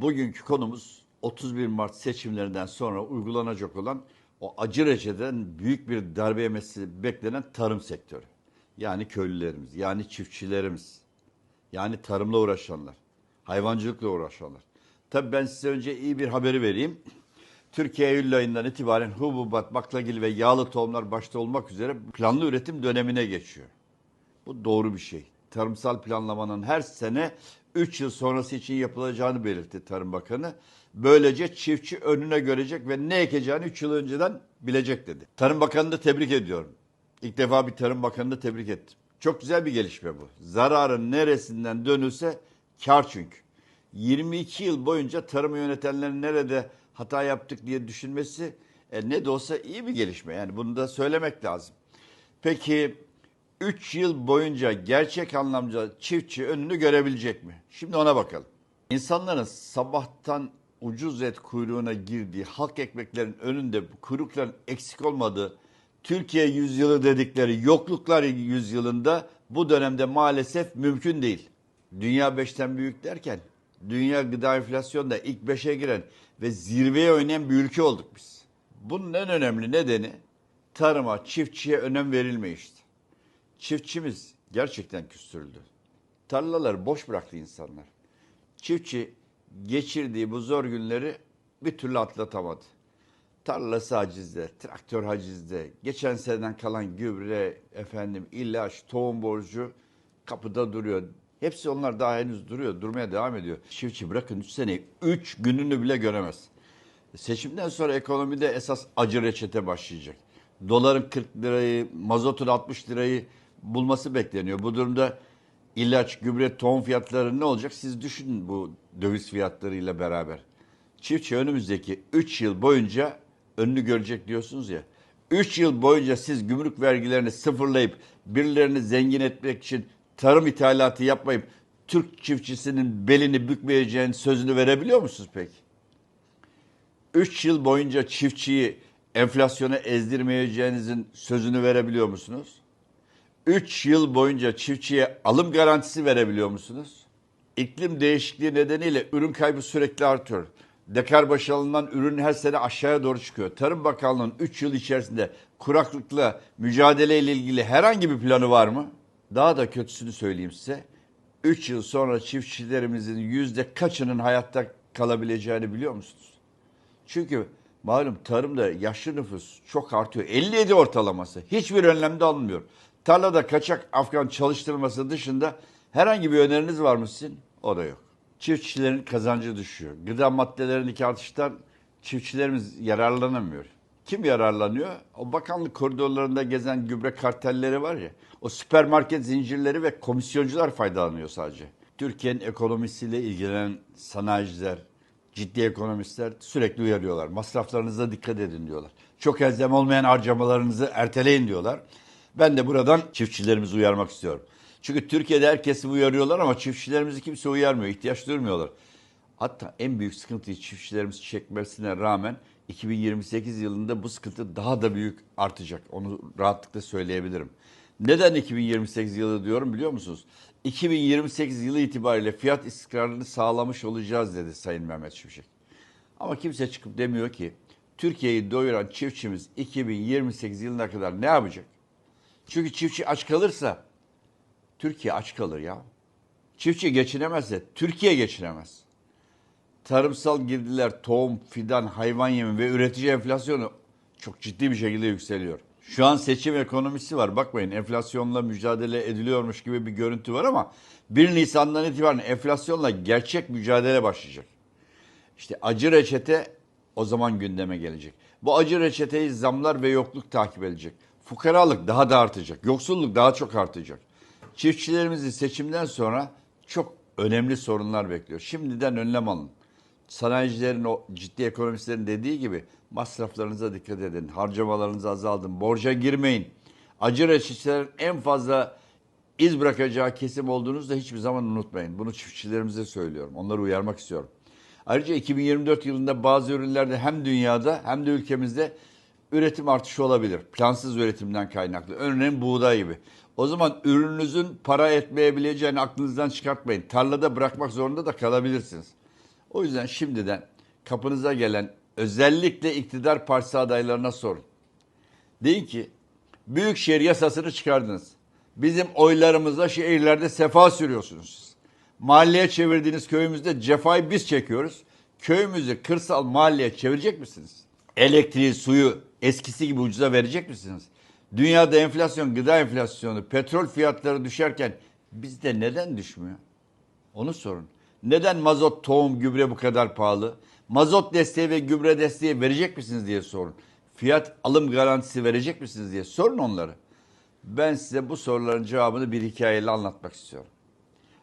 Bugünkü konumuz 31 Mart seçimlerinden sonra uygulanacak olan o acı reçeden büyük bir darbe yemesi beklenen tarım sektörü. Yani köylülerimiz, yani çiftçilerimiz, yani tarımla uğraşanlar, hayvancılıkla uğraşanlar. Tabii ben size önce iyi bir haberi vereyim. Türkiye Eylül ayından itibaren hububat, baklagil ve yağlı tohumlar başta olmak üzere planlı üretim dönemine geçiyor. Bu doğru bir şey. Tarımsal planlamanın her sene 3 yıl sonrası için yapılacağını belirtti Tarım Bakanı. Böylece çiftçi önüne görecek ve ne ekeceğini 3 yıl önceden bilecek dedi. Tarım Bakanı'nı da tebrik ediyorum. İlk defa bir Tarım Bakanı'nı tebrik ettim. Çok güzel bir gelişme bu. Zararın neresinden dönülse kar çünkü. 22 yıl boyunca tarımı yönetenlerin nerede hata yaptık diye düşünmesi e, ne de olsa iyi bir gelişme. Yani bunu da söylemek lazım. Peki 3 yıl boyunca gerçek anlamda çiftçi önünü görebilecek mi? Şimdi ona bakalım. İnsanların sabahtan ucuz et kuyruğuna girdiği halk ekmeklerin önünde kuyrukların eksik olmadığı Türkiye yüzyılı dedikleri yokluklar yüzyılında bu dönemde maalesef mümkün değil. Dünya beşten büyük derken dünya gıda enflasyonda ilk beşe giren ve zirveye oynayan bir ülke olduk biz. Bunun en önemli nedeni tarıma, çiftçiye önem verilmeyişti. Çiftçimiz gerçekten küstürüldü. Tarlaları boş bıraktı insanlar. Çiftçi geçirdiği bu zor günleri bir türlü atlatamadı. Tarlası hacizde, traktör hacizde, geçen seneden kalan gübre, efendim ilaç, tohum borcu kapıda duruyor. Hepsi onlar daha henüz duruyor, durmaya devam ediyor. Çiftçi bırakın 3 seneyi, 3 gününü bile göremez. Seçimden sonra ekonomide esas acı reçete başlayacak. Doların 40 lirayı, mazotun 60 lirayı bulması bekleniyor. Bu durumda ilaç, gübre, tohum fiyatları ne olacak? Siz düşünün bu döviz fiyatlarıyla beraber. Çiftçi önümüzdeki 3 yıl boyunca önünü görecek diyorsunuz ya. 3 yıl boyunca siz gümrük vergilerini sıfırlayıp birilerini zengin etmek için tarım ithalatı yapmayıp Türk çiftçisinin belini bükmeyeceğin sözünü verebiliyor musunuz peki? 3 yıl boyunca çiftçiyi enflasyona ezdirmeyeceğinizin sözünü verebiliyor musunuz? 3 yıl boyunca çiftçiye alım garantisi verebiliyor musunuz? İklim değişikliği nedeniyle ürün kaybı sürekli artıyor. Dekar başı alınan ürün her sene aşağıya doğru çıkıyor. Tarım Bakanlığı'nın 3 yıl içerisinde kuraklıkla mücadele ile ilgili herhangi bir planı var mı? Daha da kötüsünü söyleyeyim size. 3 yıl sonra çiftçilerimizin yüzde kaçının hayatta kalabileceğini biliyor musunuz? Çünkü malum tarımda yaşlı nüfus çok artıyor. 57 ortalaması. Hiçbir önlemde alınmıyor. Tarlada kaçak Afgan çalıştırılması dışında herhangi bir öneriniz var mı sizin? O da yok. Çiftçilerin kazancı düşüyor. Gıda maddelerindeki artıştan çiftçilerimiz yararlanamıyor. Kim yararlanıyor? O bakanlık koridorlarında gezen gübre kartelleri var ya, o süpermarket zincirleri ve komisyoncular faydalanıyor sadece. Türkiye'nin ekonomisiyle ilgilenen sanayiciler, ciddi ekonomistler sürekli uyarıyorlar. Masraflarınıza dikkat edin diyorlar. Çok elzem olmayan harcamalarınızı erteleyin diyorlar. Ben de buradan çiftçilerimizi uyarmak istiyorum. Çünkü Türkiye'de herkesi uyarıyorlar ama çiftçilerimizi kimse uyarmıyor, ihtiyaç duymuyorlar. Hatta en büyük sıkıntıyı çiftçilerimiz çekmesine rağmen 2028 yılında bu sıkıntı daha da büyük artacak. Onu rahatlıkla söyleyebilirim. Neden 2028 yılı diyorum biliyor musunuz? 2028 yılı itibariyle fiyat istikrarını sağlamış olacağız dedi Sayın Mehmet Şimşek. Ama kimse çıkıp demiyor ki Türkiye'yi doyuran çiftçimiz 2028 yılına kadar ne yapacak? Çünkü çiftçi aç kalırsa Türkiye aç kalır ya. Çiftçi geçinemezse Türkiye geçinemez. Tarımsal girdiler, tohum, fidan, hayvan yemi ve üretici enflasyonu çok ciddi bir şekilde yükseliyor. Şu an seçim ekonomisi var. Bakmayın enflasyonla mücadele ediliyormuş gibi bir görüntü var ama 1 Nisan'dan itibaren enflasyonla gerçek mücadele başlayacak. İşte acı reçete o zaman gündeme gelecek. Bu acı reçeteyi zamlar ve yokluk takip edecek. Fukaralık daha da artacak. Yoksulluk daha çok artacak. Çiftçilerimizi seçimden sonra çok önemli sorunlar bekliyor. Şimdiden önlem alın. Sanayicilerin o ciddi ekonomistlerin dediği gibi masraflarınıza dikkat edin. Harcamalarınızı azaldın. Borca girmeyin. Acı reçetelerin en fazla iz bırakacağı kesim olduğunuzu da hiçbir zaman unutmayın. Bunu çiftçilerimize söylüyorum. Onları uyarmak istiyorum. Ayrıca 2024 yılında bazı ürünlerde hem dünyada hem de ülkemizde üretim artışı olabilir. Plansız üretimden kaynaklı. Örneğin buğday gibi. O zaman ürününüzün para etmeyebileceğini aklınızdan çıkartmayın. Tarlada bırakmak zorunda da kalabilirsiniz. O yüzden şimdiden kapınıza gelen özellikle iktidar partisi adaylarına sorun. Deyin ki Büyükşehir yasasını çıkardınız. Bizim oylarımızla şehirlerde sefa sürüyorsunuz. Mahalleye çevirdiğiniz köyümüzde cefayı biz çekiyoruz. Köyümüzü kırsal mahalleye çevirecek misiniz? Elektriği, suyu eskisi gibi ucuza verecek misiniz? Dünyada enflasyon, gıda enflasyonu, petrol fiyatları düşerken bizde neden düşmüyor? Onu sorun. Neden mazot, tohum, gübre bu kadar pahalı? Mazot desteği ve gübre desteği verecek misiniz diye sorun. Fiyat alım garantisi verecek misiniz diye sorun onları. Ben size bu soruların cevabını bir hikayeyle anlatmak istiyorum.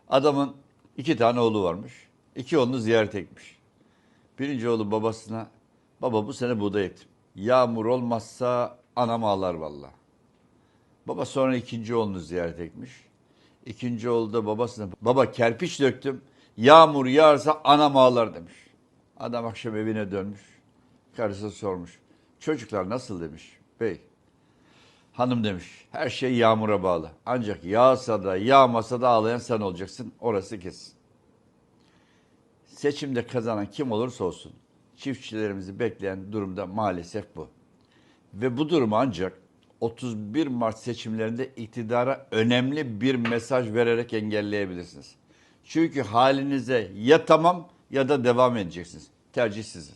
Adamın iki tane oğlu varmış. İki oğlunu ziyarete gitmiş. Birinci oğlu babasına, baba bu sene buğday ektim. Yağmur olmazsa anam ağlar valla. Baba sonra ikinci oğlunu ziyarete gitmiş. İkinci oğlu da babasına, baba kerpiç döktüm, yağmur yağarsa anam ağlar demiş. Adam akşam evine dönmüş. Karısı sormuş. Çocuklar nasıl demiş. Bey, hanım demiş. Her şey yağmura bağlı. Ancak yağsa da yağmasa da ağlayan sen olacaksın. Orası kesin. Seçimde kazanan kim olursa olsun çiftçilerimizi bekleyen durumda maalesef bu. Ve bu durumu ancak 31 Mart seçimlerinde iktidara önemli bir mesaj vererek engelleyebilirsiniz. Çünkü halinize ya tamam ya da devam edeceksiniz. Tercih sizin.